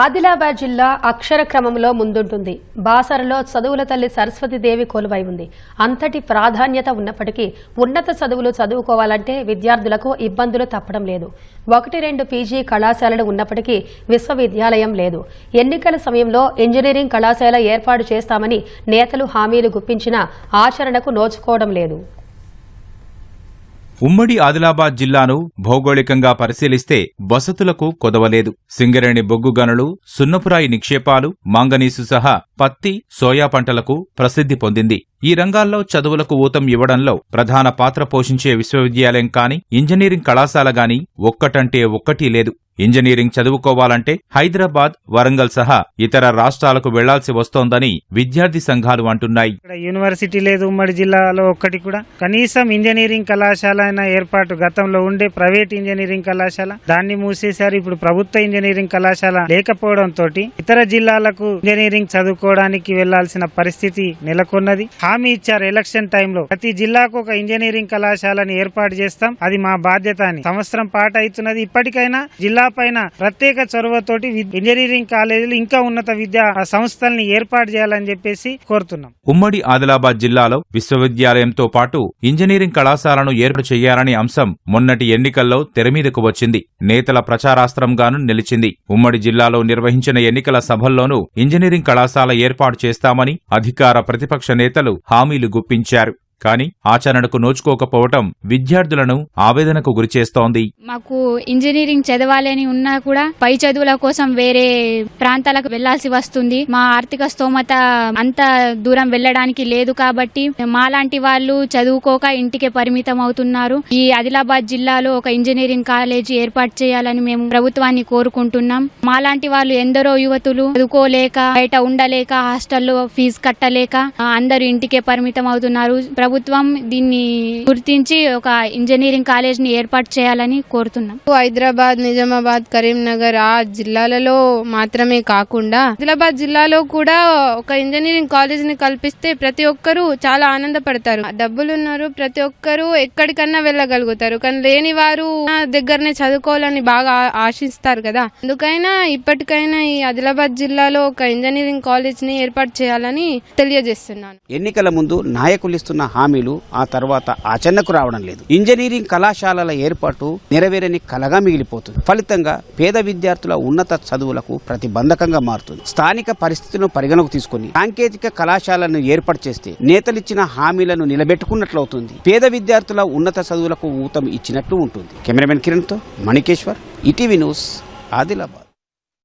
ఆదిలాబాద్ జిల్లా అక్షర క్రమంలో ముందుంటుంది. బాసరలో చదువుల తల్లి సరస్వతీదేవి కొలువై ఉంది. అంతటి ప్రాధాన్యత ఉన్నప్పటికీ ఉన్నత చదువులు చదువుకోవాలంటే విద్యార్థులకు ఇబ్బందులు తప్పడం లేదు. ఒకటి రెండు పీజీ కళాశాలలు ఉన్నప్పటికీ విశ్వవిద్యాలయం లేదు. ఎన్నికల సమయంలో ఇంజనీరింగ్ కళాశాల ఏర్పాటు చేస్తామని నేతలు హామీలు గుప్పించినా ఆచరణకు నోచుకోవడం లేదు. ఉమ్మడి ఆదిలాబాద్ జిల్లాను భౌగోళికంగా పరిశీలిస్తే వసతులకు కొదవలేదు. సింగరేణి బొగ్గు గనులు సున్నపురాయి నిక్షేపాలు మాంగనీసు సహా పత్తి సోయా పంటలకు ప్రసిద్ధి పొందింది. ఈ రంగాల్లో చదువులకు ఊతం ఇవ్వడంలో ప్రధాన పాత్ర పోషించే విశ్వవిద్యాలయం కాని ఇంజనీరింగ్ కళాశాల గాని ఒక్కటంటే ఒక్కటీ లేదు. ఇంజనీరింగ్ చదువుకోవాలంటే హైదరాబాద్ వరంగల్ సహా ఇతర రాష్ట్రాలకు వెళ్ళాల్సి వస్తోందని విద్యార్థి సంఘాలు అంటున్నాయి. ఇక్కడ యూనివర్సిటీ లేదు ఉమ్మడి జిల్లాలో ఒక్కటి కూడా. కనీసం ఇంజనీరింగ్ కళాశాల ఏర్పాటు గతంలో ఉండే ప్రైవేట్ ఇంజనీరింగ్ కళాశాల దాన్ని మూసేశారు ఇప్పుడు ప్రభుత్వ ఇంజనీరింగ్ కళాశాల లేకపోవడం తోటి ఇతర జిల్లాలకు ఇంజనీరింగ్ చదువుకోవడానికి వెళ్ళాల్సిన పరిస్థితి నెలకొన్నది. హామీ ఇచ్చారు ఎలక్షన్ టైంలో. ప్రతి జిల్లాకు ఒక ఇంజనీరింగ్ కళాశాలను ఏర్పాటు చేస్తాం అది మా బాధ్యత అని. సంవత్సరం పాటు అవుతున్నది ఇప్పటికైనా జిల్లా పైన ప్రత్యేక చొరవతోటి ఇంజనీరింగ్ కాలేజీలు ఇంకా ఉన్నత విద్యా సంస్థల్ని ఏర్పాటు చేయాలని చెప్పేసి కోరుతున్నాం. ఉమ్మడి ఆదిలాబాద్ జిల్లాలో విశ్వవిద్యాలయంతో పాటు ఇంజనీరింగ్ కళాశాలను ఏర్పాటు చేయాలనే అంశం మొన్నటి ఎన్నికల్లో తెరమీదకు వచ్చింది. నేతల ప్రచారాస్త్రంగాను నిలిచింది. ఉమ్మడి జిల్లాలో నిర్వహించిన ఎన్నికల సభల్లోనూ ఇంజనీరింగ్ కళాశాల ఏర్పాటు చేస్తామని అధికార ప్రతిపక్ష నేతలు హామీలు గుప్పించారు. కానీ ఆచరణకు నోచుకోకపోవటం విద్యార్థులను ఆవేదనకు గురిచేస్తోంది మాకు ఇంజనీరింగ్ చదవాలని ఉన్నా కూడా పై చదువుల కోసం వేరే ప్రాంతాలకు వెళ్ళాల్సి వస్తుంది. మా ఆర్థిక స్తోమత అంత దూరం వెళ్ళడానికి లేదు కాబట్టి మాలాంటి వాళ్ళు చదువుకోక ఇంటికే పరిమితం అవుతున్నారు ఈ ఆదిలాబాద్ జిల్లాలో ఒక ఇంజనీరింగ్ కాలేజీ ఏర్పాటు చేయాలని మేము ప్రభుత్వాన్ని కోరుకుంటున్నాం. మాలాంటి వాళ్ళు ఎందరో యువతులు చదువుకోలేక బయట ఉండలేక హాస్టల్లో ఫీజు కట్టలేక అందరూ ఇంటికే పరిమితం అవుతున్నారు ప్రభుత్వం దీన్ని గుర్తించి ఒక ఇంజనీరింగ్ కాలేజ్ని ఏర్పాటు చేయాలని కోరుతున్నాం. హైదరాబాద్ నిజామాబాద్ కరీంనగర్ ఆ జిల్లాలలో మాత్రమే కాకుండా ఆదిలాబాద్ జిల్లాలో కూడా ఒక ఇంజనీరింగ్ కాలేజ్ని కల్పిస్తే ప్రతి ఒక్కరూ చాలా ఆనందపడతారు. డబ్బులున్నారు ప్రతి ఒక్కరూ ఎక్కడికన్నా వెళ్ళగలుగుతారు. కానీ లేని వారు దగ్గరనే చదువుకోవాలని బాగా ఆశిస్తారు కదా. అందుకైనా ఇప్పటికైనా ఈ ఆదిలాబాద్ జిల్లాలో ఒక ఇంజనీరింగ్ కాలేజ్ని ఏర్పాటు చేయాలని తెలియజేస్తున్నాను. ఎన్నికల ముందు నాయకులు ఇస్తున్న హామీలు ఆ తర్వాత ఆచరణకు రావడం లేదు. ఇంజనీరింగ్ కళాశాలల ఏర్పాటు నెరవేరని కలగా మిగిలిపోతుంది. ఫలితంగా పేద విద్యార్థుల ఉన్నత చదువులకు ప్రతిబంధకంగా మారుతుంది. స్థానిక పరిస్థితులను పరిగణకు తీసుకుని సాంకేతిక కళాశాలను ఏర్పాటు చేస్తే నేతలిచ్చిన హామీలను నిలబెట్టుకున్నట్లవుతుంది. పేద విద్యార్థుల ఉన్నత చదువులకు ఊతం ఇచ్చినట్లు ఉంటుంది. కెమెరామెన్ కిరణ్తో మణికేశ్వర్ ఈటీవీ న్యూస్ ఆదిలాబాద్.